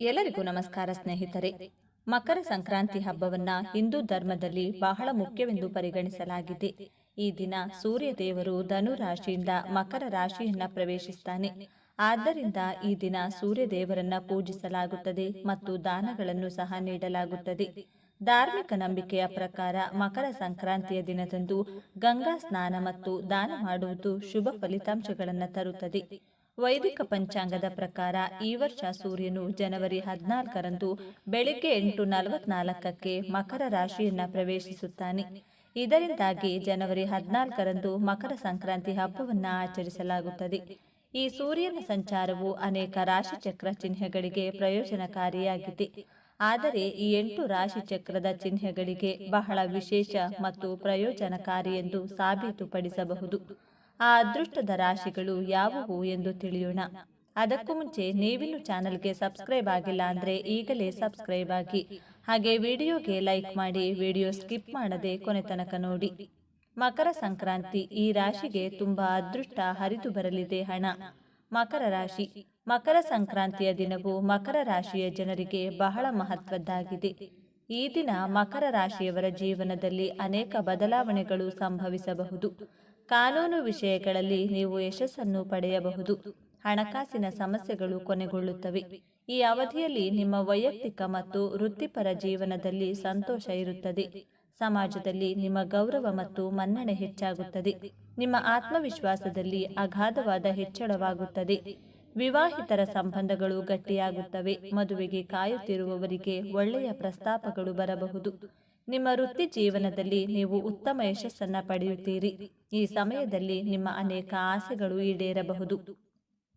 ಎಲ್ಲರಿಗೂ ನಮಸ್ಕಾರ ಸ್ನೇಹಿತರೆ. ಮಕರ ಸಂಕ್ರಾಂತಿ ಹಬ್ಬವನ್ನ ಹಿಂದೂ ಧರ್ಮದಲ್ಲಿ ಬಹಳ ಮುಖ್ಯವೆಂದು ಪರಿಗಣಿಸಲಾಗಿದೆ. ಈ ದಿನ ಸೂರ್ಯ ದೇವರು ಧನು ರಾಶಿಯಿಂದ ಮಕರ ರಾಶಿಯನ್ನ ಪ್ರವೇಶಿಸ್ತಾನೆ. ಆದ್ದರಿಂದ ಈ ದಿನ ಸೂರ್ಯ ದೇವರನ್ನ ಪೂಜಿಸಲಾಗುತ್ತದೆ ಮತ್ತು ದಾನಗಳನ್ನು ಸಹ ನೀಡಲಾಗುತ್ತದೆ. ಧಾರ್ಮಿಕ ನಂಬಿಕೆಯ ಪ್ರಕಾರ ಮಕರ ಸಂಕ್ರಾಂತಿಯ ದಿನದಂದು ಗಂಗಾ ಸ್ನಾನ ಮತ್ತು ದಾನ ಮಾಡುವುದು ಶುಭ ಫಲಿತಾಂಶಗಳನ್ನು ತರುತ್ತದೆ. ವೈದಿಕ ಪಂಚಾಂಗದ ಪ್ರಕಾರ ಈ ವರ್ಷ ಸೂರ್ಯನು ಜನವರಿ ಹದಿನಾಲ್ಕರಂದು ಬೆಳಿಗ್ಗೆ ಎಂಟು ನಲವತ್ನಾಲ್ಕಕ್ಕೆ ಮಕರ ರಾಶಿಯನ್ನ ಪ್ರವೇಶಿಸುತ್ತಾನೆ. ಇದರಿಂದಾಗಿ ಜನವರಿ ಹದಿನಾಲ್ಕರಂದು ಮಕರ ಸಂಕ್ರಾಂತಿ ಹಬ್ಬವನ್ನು ಆಚರಿಸಲಾಗುತ್ತದೆ. ಈ ಸೂರ್ಯನ ಸಂಚಾರವು ಅನೇಕ ರಾಶಿ ಚಕ್ರ ಚಿಹ್ನೆಗಳಿಗೆ ಪ್ರಯೋಜನಕಾರಿಯಾಗಿದೆ. ಆದರೆ ಈ ಎಂಟು ರಾಶಿ ಚಕ್ರದ ಚಿಹ್ನೆಗಳಿಗೆ ಬಹಳ ವಿಶೇಷ ಮತ್ತು ಪ್ರಯೋಜನಕಾರಿ ಎಂದು ಸಾಬೀತುಪಡಿಸಬಹುದು. ಆ ಅದೃಷ್ಟದ ರಾಶಿಗಳು ಯಾವುವು ಎಂದು ತಿಳಿಯೋಣ. ಅದಕ್ಕೂ ಮುಂಚೆ ನೀವಿನ್ನು ಚಾನಲ್ಗೆ ಸಬ್ಸ್ಕ್ರೈಬ್ ಆಗಿಲ್ಲ ಅಂದ್ರೆ ಈಗಲೇ ಸಬ್ಸ್ಕ್ರೈಬ್ ಆಗಿ. ಹಾಗೆ ವಿಡಿಯೋಗೆ ಲೈಕ್ ಮಾಡಿ ವಿಡಿಯೋ ಸ್ಕಿಪ್ ಮಾಡದೆ ಕೊನೆ ತನಕ ನೋಡಿ. ಮಕರ ಸಂಕ್ರಾಂತಿ ಈ ರಾಶಿಗೆ ತುಂಬಾ ಅದೃಷ್ಟ ಹರಿದು ಬರಲಿದೆ ಹಣ ಮಕರ ರಾಶಿ. ಮಕರ ಸಂಕ್ರಾಂತಿಯ ದಿನವು ಮಕರ ರಾಶಿಯ ಜನರಿಗೆ ಬಹಳ ಮಹತ್ವದ್ದಾಗಿದೆ. ಈ ದಿನ ಮಕರ ರಾಶಿಯವರ ಜೀವನದಲ್ಲಿ ಅನೇಕ ಬದಲಾವಣೆಗಳು ಸಂಭವಿಸಬಹುದು. ಕಾನೂನು ವಿಷಯಗಳಲ್ಲಿ ನೀವು ಯಶಸ್ಸನ್ನು ಪಡೆಯಬಹುದು. ಹಣಕಾಸಿನ ಸಮಸ್ಯೆಗಳು ಕೊನೆಗೊಳ್ಳುತ್ತವೆ. ಈ ಅವಧಿಯಲ್ಲಿ ನಿಮ್ಮ ವೈಯಕ್ತಿಕ ಮತ್ತು ವೃತ್ತಿಪರ ಜೀವನದಲ್ಲಿ ಸಂತೋಷ ಇರುತ್ತದೆ. ಸಮಾಜದಲ್ಲಿ ನಿಮ್ಮ ಗೌರವ ಮತ್ತು ಮನ್ನಣೆ ಹೆಚ್ಚಾಗುತ್ತದೆ. ನಿಮ್ಮ ಆತ್ಮವಿಶ್ವಾಸದಲ್ಲಿ ಅಗಾಧವಾದ ಹೆಚ್ಚಳವಾಗುತ್ತದೆ. ವಿವಾಹಿತರ ಸಂಬಂಧಗಳು ಗಟ್ಟಿಯಾಗುತ್ತವೆ. ಮದುವೆಗೆ ಕಾಯುತ್ತಿರುವವರಿಗೆ ಒಳ್ಳೆಯ ಪ್ರಸ್ತಾಪಗಳು ಬರಬಹುದು. ನಿಮ್ಮ ವೃತ್ತಿ ಜೀವನದಲ್ಲಿ ನೀವು ಉತ್ತಮ ಯಶಸ್ಸನ್ನು ಪಡೆಯುತ್ತೀರಿ. ಈ ಸಮಯದಲ್ಲಿ ನಿಮ್ಮ ಅನೇಕ ಆಸೆಗಳು ಈಡೇರಬಹುದು.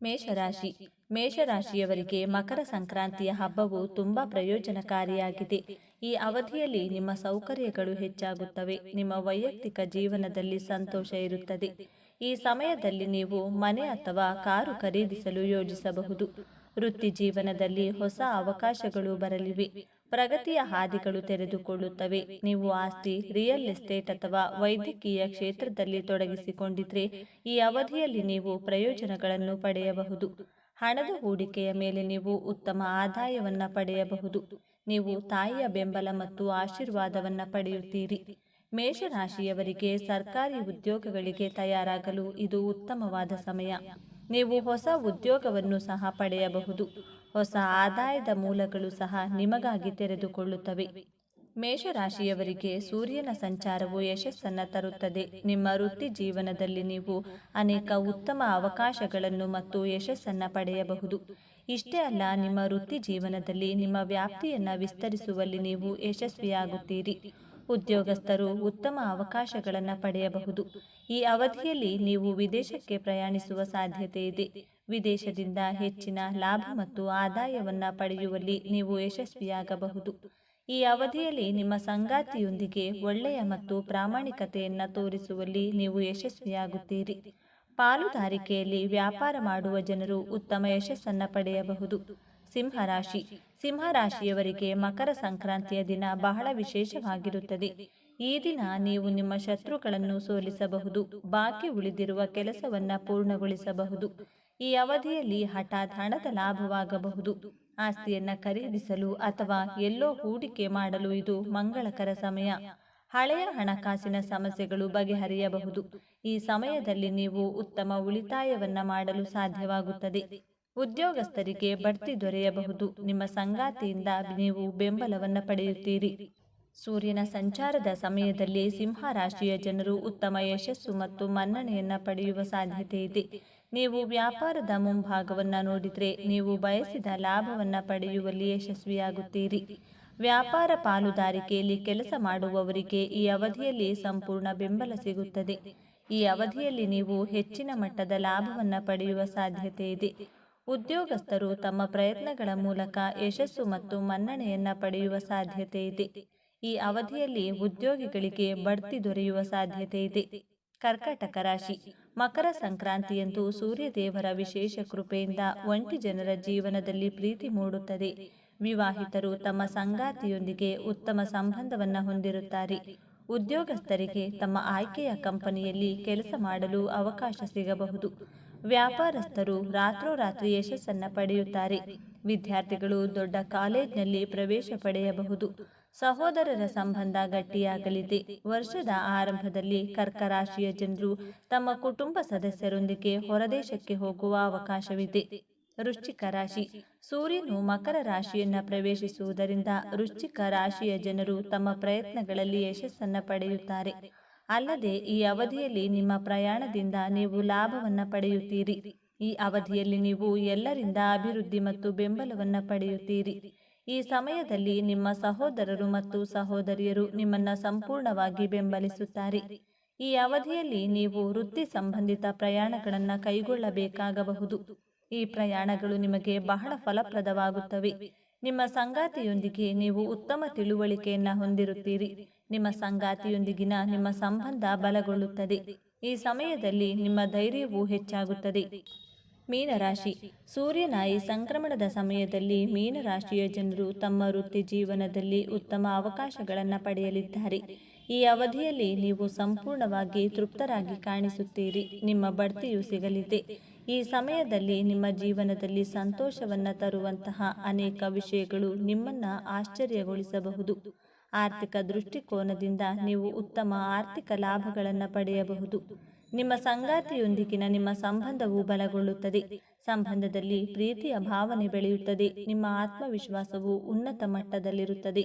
ಮೇಷರಾಶಿ. ಮೇಷರಾಶಿಯವರಿಗೆ ಮಕರ ಸಂಕ್ರಾಂತಿಯ ಹಬ್ಬವು ತುಂಬಾ ಪ್ರಯೋಜನಕಾರಿಯಾಗಿದೆ. ಈ ಅವಧಿಯಲ್ಲಿ ನಿಮ್ಮ ಸೌಕರ್ಯಗಳು ಹೆಚ್ಚಾಗುತ್ತವೆ. ನಿಮ್ಮ ವೈಯಕ್ತಿಕ ಜೀವನದಲ್ಲಿ ಸಂತೋಷ ಇರುತ್ತದೆ. ಈ ಸಮಯದಲ್ಲಿ ನೀವು ಮನೆ ಅಥವಾ ಕಾರು ಖರೀದಿಸಲು ಯೋಜಿಸಬಹುದು. ವೃತ್ತಿ ಜೀವನದಲ್ಲಿ ಹೊಸ ಅವಕಾಶಗಳು ಬರಲಿವೆ. ಪ್ರಗತಿಯ ಹಾದಿಗಳು ತೆರೆದುಕೊಳ್ಳುತ್ತವೆ. ನೀವು ಆಸ್ತಿ ರಿಯಲ್ ಎಸ್ಟೇಟ್ ಅಥವಾ ವೈದ್ಯಕೀಯ ಕ್ಷೇತ್ರದಲ್ಲಿ ತೊಡಗಿಸಿಕೊಂಡಿದ್ರೆ ಈ ಅವಧಿಯಲ್ಲಿ ನೀವು ಪ್ರಯೋಜನಗಳನ್ನು ಪಡೆಯಬಹುದು. ಹಣದ ಹೂಡಿಕೆಯ ಮೇಲೆ ನೀವು ಉತ್ತಮ ಆದಾಯವನ್ನು ಪಡೆಯಬಹುದು. ನೀವು ತಾಯಿಯ ಬೆಂಬಲ ಮತ್ತು ಆಶೀರ್ವಾದವನ್ನು ಪಡೆಯುತ್ತೀರಿ. ಮೇಷರಾಶಿಯವರಿಗೆ ಸರ್ಕಾರಿ ಉದ್ಯೋಗಗಳಿಗೆ ತಯಾರಾಗಲು ಇದು ಉತ್ತಮವಾದ ಸಮಯ. ನೀವು ಹೊಸ ಉದ್ಯೋಗವನ್ನು ಸಹ ಪಡೆಯಬಹುದು. ಹೊಸ ಆದಾಯದ ಮೂಲಗಳು ಸಹ ನಿಮಗಾಗಿ ತೆರೆದುಕೊಳ್ಳುತ್ತವೆ. ಮೇಷರಾಶಿಯವರಿಗೆ ಸೂರ್ಯನ ಸಂಚಾರವು ಯಶಸ್ಸನ್ನು ತರುತ್ತದೆ. ನಿಮ್ಮ ವೃತ್ತಿ ಜೀವನದಲ್ಲಿ ನೀವು ಅನೇಕ ಉತ್ತಮ ಅವಕಾಶಗಳನ್ನು ಮತ್ತು ಯಶಸ್ಸನ್ನು ಪಡೆಯಬಹುದು. ಇಷ್ಟೇ ಅಲ್ಲ, ನಿಮ್ಮ ವೃತ್ತಿ ಜೀವನದಲ್ಲಿ ನಿಮ್ಮ ವ್ಯಾಪ್ತಿಯನ್ನು ವಿಸ್ತರಿಸುವಲ್ಲಿ ನೀವು ಯಶಸ್ವಿಯಾಗುತ್ತೀರಿ. ಉದ್ಯೋಗಸ್ಥರು ಉತ್ತಮ ಅವಕಾಶಗಳನ್ನು ಪಡೆಯಬಹುದು. ಈ ಅವಧಿಯಲ್ಲಿ ನೀವು ವಿದೇಶಕ್ಕೆ ಪ್ರಯಾಣಿಸುವ ಸಾಧ್ಯತೆ ಇದೆ. ವಿದೇಶದಿಂದ ಹೆಚ್ಚಿನ ಲಾಭ ಮತ್ತು ಆದಾಯವನ್ನು ಪಡೆಯುವಲ್ಲಿ ನೀವು ಯಶಸ್ವಿಯಾಗಬಹುದು. ಈ ಅವಧಿಯಲ್ಲಿ ನಿಮ್ಮ ಸಂಗಾತಿಯೊಂದಿಗೆ ಒಳ್ಳೆಯ ಮತ್ತು ಪ್ರಾಮಾಣಿಕತೆಯನ್ನು ತೋರಿಸುವಲ್ಲಿ ನೀವು ಯಶಸ್ವಿಯಾಗುತ್ತೀರಿ. ಪಾಲುದಾರಿಕೆಯಲ್ಲಿ ವ್ಯಾಪಾರ ಮಾಡುವ ಜನರು ಉತ್ತಮ ಯಶಸ್ಸನ್ನು ಪಡೆಯಬಹುದು. ಸಿಂಹರಾಶಿ ಸಿಂಹರಾಶಿಯವರಿಗೆ ಮಕರ ಸಂಕ್ರಾಂತಿಯ ದಿನ ಬಹಳ ವಿಶೇಷವಾಗಿರುತ್ತದೆ. ಈ ದಿನ ನೀವು ನಿಮ್ಮ ಶತ್ರುಗಳನ್ನು ಸೋಲಿಸಬಹುದು. ಬಾಕಿ ಉಳಿದಿರುವ ಕೆಲಸವನ್ನ ಪೂರ್ಣಗೊಳಿಸಬಹುದು. ಈ ಅವಧಿಯಲ್ಲಿ ಹಠಾತ್ ಹಣದ ಲಾಭವಾಗಬಹುದು. ಆಸ್ತಿಯನ್ನ ಖರೀದಿಸಲು ಅಥವಾ ಎಲ್ಲೋ ಹೂಡಿಕೆ ಮಾಡಲು ಇದು ಮಂಗಳಕರ ಸಮಯ. ಹಳೆಯ ಹಣಕಾಸಿನ ಸಮಸ್ಯೆಗಳು ಬಗೆಹರಿಯಬಹುದು. ಈ ಸಮಯದಲ್ಲಿ ನೀವು ಉತ್ತಮ ಉಳಿತಾಯವನ್ನ ಮಾಡಲು ಸಾಧ್ಯವಾಗುತ್ತದೆ. ಉದ್ಯೋಗಸ್ಥರಿಗೆ ಬಡ್ತಿ ದೊರೆಯಬಹುದು. ನಿಮ್ಮ ಸಂಗಾತಿಯಿಂದ ನೀವು ಬೆಂಬಲವನ್ನು ಪಡೆಯುತ್ತೀರಿ. ಸೂರ್ಯನ ಸಂಚಾರದ ಸಮಯದಲ್ಲಿ ಸಿಂಹ ರಾಶಿಯ ಜನರು ಉತ್ತಮ ಯಶಸ್ಸು ಮತ್ತು ಮನ್ನಣೆಯನ್ನು ಪಡೆಯುವ ಸಾಧ್ಯತೆ ಇದೆ. ನೀವು ವ್ಯಾಪಾರದ ಮುಂಭಾಗವನ್ನು ನೋಡಿದರೆ ನೀವು ಬಯಸಿದ ಲಾಭವನ್ನು ಪಡೆಯುವಲ್ಲಿ ಯಶಸ್ವಿಯಾಗುತ್ತೀರಿ. ವ್ಯಾಪಾರ ಪಾಲುದಾರಿಕೆಯಲ್ಲಿ ಕೆಲಸ ಮಾಡುವವರಿಗೆ ಈ ಅವಧಿಯಲ್ಲಿ ಸಂಪೂರ್ಣ ಬೆಂಬಲ ಸಿಗುತ್ತದೆ. ಈ ಅವಧಿಯಲ್ಲಿ ನೀವು ಹೆಚ್ಚಿನ ಮಟ್ಟದ ಲಾಭವನ್ನು ಪಡೆಯುವ ಸಾಧ್ಯತೆ ಇದೆ. ಉದ್ಯೋಗಸ್ಥರು ತಮ್ಮ ಪ್ರಯತ್ನಗಳ ಮೂಲಕ ಯಶಸ್ಸು ಮತ್ತು ಮನ್ನಣೆಯನ್ನ ಪಡೆಯುವ ಸಾಧ್ಯತೆ ಇದೆ. ಈ ಅವಧಿಯಲ್ಲಿ ಉದ್ಯೋಗಿಗಳಿಗೆ ಬಡ್ತಿ ದೊರೆಯುವ ಸಾಧ್ಯತೆ ಇದೆ. ಕರ್ಕಾಟಕ ರಾಶಿ. ಮಕರ ಸಂಕ್ರಾಂತಿಯಂದು ಸೂರ್ಯದೇವರ ವಿಶೇಷ ಕೃಪೆಯಿಂದ ಒಂಟಿ ಜನರ ಜೀವನದಲ್ಲಿ ಪ್ರೀತಿ ಮೂಡುತ್ತದೆ. ವಿವಾಹಿತರು ತಮ್ಮ ಸಂಗಾತಿಯೊಂದಿಗೆ ಉತ್ತಮ ಸಂಬಂಧವನ್ನು ಹೊಂದಿರುತ್ತಾರೆ. ಉದ್ಯೋಗಸ್ಥರಿಗೆ ತಮ್ಮ ಆಯ್ಕೆಯ ಕಂಪನಿಯಲ್ಲಿ ಕೆಲಸ ಮಾಡಲು ಅವಕಾಶ ಸಿಗಬಹುದು. ವ್ಯಾಪಾರಸ್ಥರು ರಾತ್ರೋರಾತ್ರಿ ಯಶಸ್ಸನ್ನು ಪಡೆಯುತ್ತಾರೆ. ವಿದ್ಯಾರ್ಥಿಗಳು ದೊಡ್ಡ ಕಾಲೇಜ್ನಲ್ಲಿ ಪ್ರವೇಶ ಪಡೆಯಬಹುದು. ಸಹೋದರರ ಸಂಬಂಧ ಗಟ್ಟಿಯಾಗಲಿದೆ. ವರ್ಷದ ಆರಂಭದಲ್ಲಿ ಕರ್ಕ ರಾಶಿಯ ಜನರು ತಮ್ಮ ಕುಟುಂಬ ಸದಸ್ಯರೊಂದಿಗೆ ಹೊರದೇಶಕ್ಕೆ ಹೋಗುವ ಅವಕಾಶವಿದೆ. ವೃಶ್ಚಿಕ ರಾಶಿ. ಸೂರ್ಯನು ಮಕರ ರಾಶಿಯನ್ನು ಪ್ರವೇಶಿಸುವುದರಿಂದ ವೃಶ್ಚಿಕ ರಾಶಿಯ ಜನರು ತಮ್ಮ ಪ್ರಯತ್ನಗಳಲ್ಲಿ ಯಶಸ್ಸನ್ನು ಪಡೆಯುತ್ತಾರೆ. ಅಲ್ಲದೆ ಈ ಅವಧಿಯಲ್ಲಿ ನಿಮ್ಮ ಪ್ರಯಾಣದಿಂದ ನೀವು ಲಾಭವನ್ನು ಪಡೆಯುತ್ತೀರಿ. ಈ ಅವಧಿಯಲ್ಲಿ ನೀವು ಎಲ್ಲರಿಂದ ಅಭಿವೃದ್ಧಿ ಮತ್ತು ಬೆಂಬಲವನ್ನು ಪಡೆಯುತ್ತೀರಿ. ಈ ಸಮಯದಲ್ಲಿ ನಿಮ್ಮ ಸಹೋದರರು ಮತ್ತು ಸಹೋದರಿಯರು ನಿಮ್ಮನ್ನ ಸಂಪೂರ್ಣವಾಗಿ ಬೆಂಬಲಿಸುತ್ತಾರೆ. ಈ ಅವಧಿಯಲ್ಲಿ ನೀವು ವೃತ್ತಿ ಸಂಬಂಧಿತ ಪ್ರಯಾಣಗಳನ್ನು ಕೈಗೊಳ್ಳಬೇಕಾಗಬಹುದು. ಈ ಪ್ರಯಾಣಗಳು ನಿಮಗೆ ಬಹಳ ಫಲಪ್ರದವಾಗುತ್ತವೆ. ನಿಮ್ಮ ಸಂಗಾತಿಯೊಂದಿಗೆ ನೀವು ಉತ್ತಮ ತಿಳುವಳಿಕೆಯನ್ನು ಹೊಂದಿರುತ್ತೀರಿ. ನಿಮ್ಮ ಸಂಗಾತಿಯೊಂದಿಗಿನ ನಿಮ್ಮ ಸಂಬಂಧ ಬಲಗೊಳ್ಳುತ್ತದೆ. ಈ ಸಮಯದಲ್ಲಿ ನಿಮ್ಮ ಧೈರ್ಯವೂ ಹೆಚ್ಚಾಗುತ್ತದೆ. ಮೀನರಾಶಿ. ಸೂರ್ಯನಾಯಿ ಸಂಕ್ರಮಣದ ಸಮಯದಲ್ಲಿ ಮೀನರಾಶಿಯ ಜನರು ತಮ್ಮ ವೃತ್ತಿ ಜೀವನದಲ್ಲಿ ಉತ್ತಮ ಅವಕಾಶಗಳನ್ನು ಪಡೆಯಲಿದ್ದಾರೆ. ಈ ಅವಧಿಯಲ್ಲಿ ನೀವು ಸಂಪೂರ್ಣವಾಗಿ ತೃಪ್ತರಾಗಿ ಕಾಣಿಸುತ್ತೀರಿ. ನಿಮ್ಮ ಬಡ್ತಿಯು ಸಿಗಲಿದೆ. ಈ ಸಮಯದಲ್ಲಿ ನಿಮ್ಮ ಜೀವನದಲ್ಲಿ ಸಂತೋಷವನ್ನು ತರುವಂತಹ ಅನೇಕ ವಿಷಯಗಳು ನಿಮ್ಮನ್ನು ಆಶ್ಚರ್ಯಗೊಳಿಸಬಹುದು. ಆರ್ಥಿಕ ದೃಷ್ಟಿಕೋನದಿಂದ ನೀವು ಉತ್ತಮ ಆರ್ಥಿಕ ಲಾಭಗಳನ್ನು ಪಡೆಯಬಹುದು. ನಿಮ್ಮ ಸಂಗಾತಿಯೊಂದಿಗಿನ ನಿಮ್ಮ ಸಂಬಂಧವು ಬಲಗೊಳ್ಳುತ್ತದೆ. ಸಂಬಂಧದಲ್ಲಿ ಪ್ರೀತಿಯ ಭಾವನೆ ಬೆಳೆಯುತ್ತದೆ. ನಿಮ್ಮ ಆತ್ಮವಿಶ್ವಾಸವು ಉನ್ನತ ಮಟ್ಟದಲ್ಲಿರುತ್ತದೆ.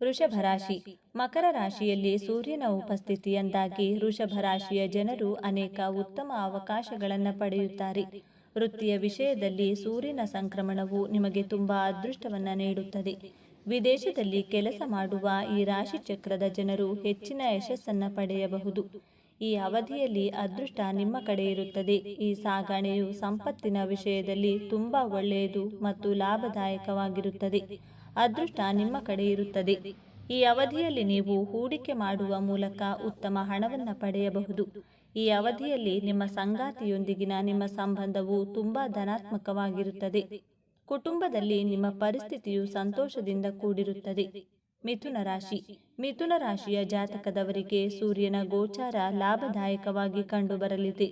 ವೃಷಭ ರಾಶಿ. ಮಕರ ರಾಶಿಯಲ್ಲಿ ಸೂರ್ಯನ ಉಪಸ್ಥಿತಿಯಿಂದಾಗಿ ವೃಷಭ ರಾಶಿಯ ಜನರು ಅನೇಕ ಉತ್ತಮ ಅವಕಾಶಗಳನ್ನು ಪಡೆಯುತ್ತಾರೆ. ವೃತ್ತಿಯ ವಿಷಯದಲ್ಲಿ ಸೂರ್ಯನ ಸಂಕ್ರಮಣವು ನಿಮಗೆ ತುಂಬಾ ಅದೃಷ್ಟವನ್ನು ನೀಡುತ್ತದೆ. ವಿದೇಶದಲ್ಲಿ ಕೆಲಸ ಮಾಡುವ ಈ ರಾಶಿ ಚಕ್ರದ ಜನರು ಹೆಚ್ಚಿನ ಯಶಸ್ಸನ್ನು ಪಡೆಯಬಹುದು. ಈ ಅವಧಿಯಲ್ಲಿ ಅದೃಷ್ಟ ನಿಮ್ಮ ಕಡೆ ಇರುತ್ತದೆ. ಈ ಸಾಗಣೆಯು ಸಂಪತ್ತಿನ ವಿಷಯದಲ್ಲಿ ತುಂಬ ಒಳ್ಳೆಯದು ಮತ್ತು ಲಾಭದಾಯಕವಾಗಿರುತ್ತದೆ. ಅದೃಷ್ಟ ನಿಮ್ಮ ಕಡೆ ಇರುತ್ತದೆ. ಈ ಅವಧಿಯಲ್ಲಿ ನೀವು ಹೂಡಿಕೆ ಮಾಡುವ ಮೂಲಕ ಉತ್ತಮ ಹಣವನ್ನು ಪಡೆಯಬಹುದು. ಈ ಅವಧಿಯಲ್ಲಿ ನಿಮ್ಮ ಸಂಗಾತಿಯೊಂದಿಗಿನ ನಿಮ್ಮ ಸಂಬಂಧವು ತುಂಬ ಧನಾತ್ಮಕವಾಗಿರುತ್ತದೆ. ಕುಟುಂಬದಲ್ಲಿ ನಿಮ್ಮ ಪರಿಸ್ಥಿತಿಯು ಸಂತೋಷದಿಂದ ಕೂಡಿರುತ್ತದೆ. ಮಿಥುನ ರಾಶಿ. ಮಿಥುನ ರಾಶಿಯ ಜಾತಕದವರಿಗೆ ಸೂರ್ಯನ ಗೋಚಾರ ಲಾಭದಾಯಕವಾಗಿ ಕಂಡುಬರಲಿದೆ.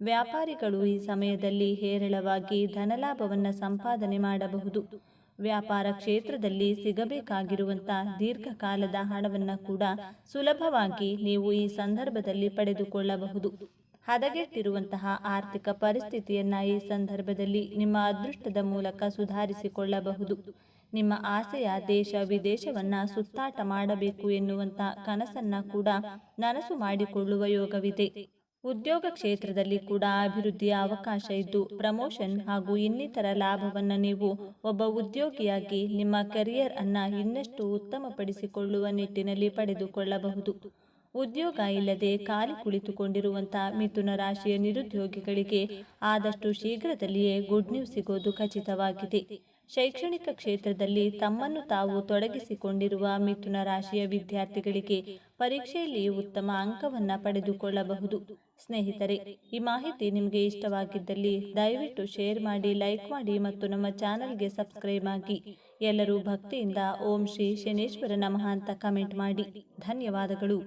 ವ್ಯಾಪಾರಿಗಳು ಈ ಸಮಯದಲ್ಲಿ ಹೇರಳವಾಗಿ ಧನಲಾಭವನ್ನು ಸಂಪಾದನೆ ಮಾಡಬಹುದು. ವ್ಯಾಪಾರ ಕ್ಷೇತ್ರದಲ್ಲಿ ಸಿಗಬೇಕಾಗಿರುವಂಥ ದೀರ್ಘಕಾಲದ ಹಣವನ್ನು ಕೂಡ ಸುಲಭವಾಗಿ ನೀವು ಈ ಸಂದರ್ಭದಲ್ಲಿ ಪಡೆದುಕೊಳ್ಳಬಹುದು. ಹದಗೆಟ್ಟಿರುವಂತಹ ಆರ್ಥಿಕ ಪರಿಸ್ಥಿತಿಯನ್ನ ಈ ಸಂದರ್ಭದಲ್ಲಿ ನಿಮ್ಮ ಅದೃಷ್ಟದ ಮೂಲಕ ಸುಧಾರಿಸಿಕೊಳ್ಳಬಹುದು. ನಿಮ್ಮ ಆಸೆಯ ದೇಶ ವಿದೇಶವನ್ನ ಸುತ್ತಾಟ ಮಾಡಬೇಕು ಎನ್ನುವಂತ ಕನಸನ್ನ ಕೂಡ ನನಸು ಮಾಡಿಕೊಳ್ಳುವ ಯೋಗವಿದೆ. ಉದ್ಯೋಗ ಕ್ಷೇತ್ರದಲ್ಲಿ ಕೂಡ ಅಭಿವೃದ್ಧಿಯ ಅವಕಾಶ ಇದ್ದು, ಪ್ರಮೋಷನ್ ಹಾಗೂ ಇನ್ನಿತರ ಲಾಭವನ್ನ ನೀವು ಒಬ್ಬ ಉದ್ಯೋಗಿಯಾಗಿ ನಿಮ್ಮ ಕರಿಯರ್ ಅನ್ನ ಇನ್ನಷ್ಟು ಉತ್ತಮಪಡಿಸಿಕೊಳ್ಳುವ ನಿಟ್ಟಿನಲ್ಲಿ ಪಡೆದುಕೊಳ್ಳಬಹುದು. ಉದ್ಯೋಗ ಇಲ್ಲದೆ ಖಾಲಿ ಕುಳಿತುಕೊಂಡಿರುವಂತಹ ಮಿಥುನ ರಾಶಿಯ ನಿರುದ್ಯೋಗಿಗಳಿಗೆ ಆದಷ್ಟು ಶೀಘ್ರದಲ್ಲಿಯೇ ಗುಡ್ ನ್ಯೂಸ್ ಸಿಗೋದು ಖಚಿತವಾಗಿದೆ. ಶೈಕ್ಷಣಿಕ ಕ್ಷೇತ್ರದಲ್ಲಿ ತಮ್ಮನ್ನು ತಾವು ತೊಡಗಿಸಿಕೊಂಡಿರುವ ಮಿಥುನ ರಾಶಿಯ ವಿದ್ಯಾರ್ಥಿಗಳಿಗೆ ಪರೀಕ್ಷೆಯಲ್ಲಿ ಉತ್ತಮ ಅಂಕವನ್ನ ಪಡೆದುಕೊಳ್ಳಬಹುದು. ಸ್ನೇಹಿತರೆ, ಈ ಮಾಹಿತಿ ನಿಮಗೆ ಇಷ್ಟವಾಗಿದ್ದಲ್ಲಿ ದಯವಿಟ್ಟು ಶೇರ್ ಮಾಡಿ, ಲೈಕ್ ಮಾಡಿ ಮತ್ತು ನಮ್ಮ ಚಾನಲ್ಗೆ ಸಬ್ಸ್ಕ್ರೈಬ್ ಆಗಿ. ಎಲ್ಲರೂ ಭಕ್ತಿಯಿಂದ ಓಂ ಶ್ರೀ ಶನೇಶ್ವರ ನಮಃ ಅಂತ ಕಮೆಂಟ್ ಮಾಡಿ. ಧನ್ಯವಾದಗಳು.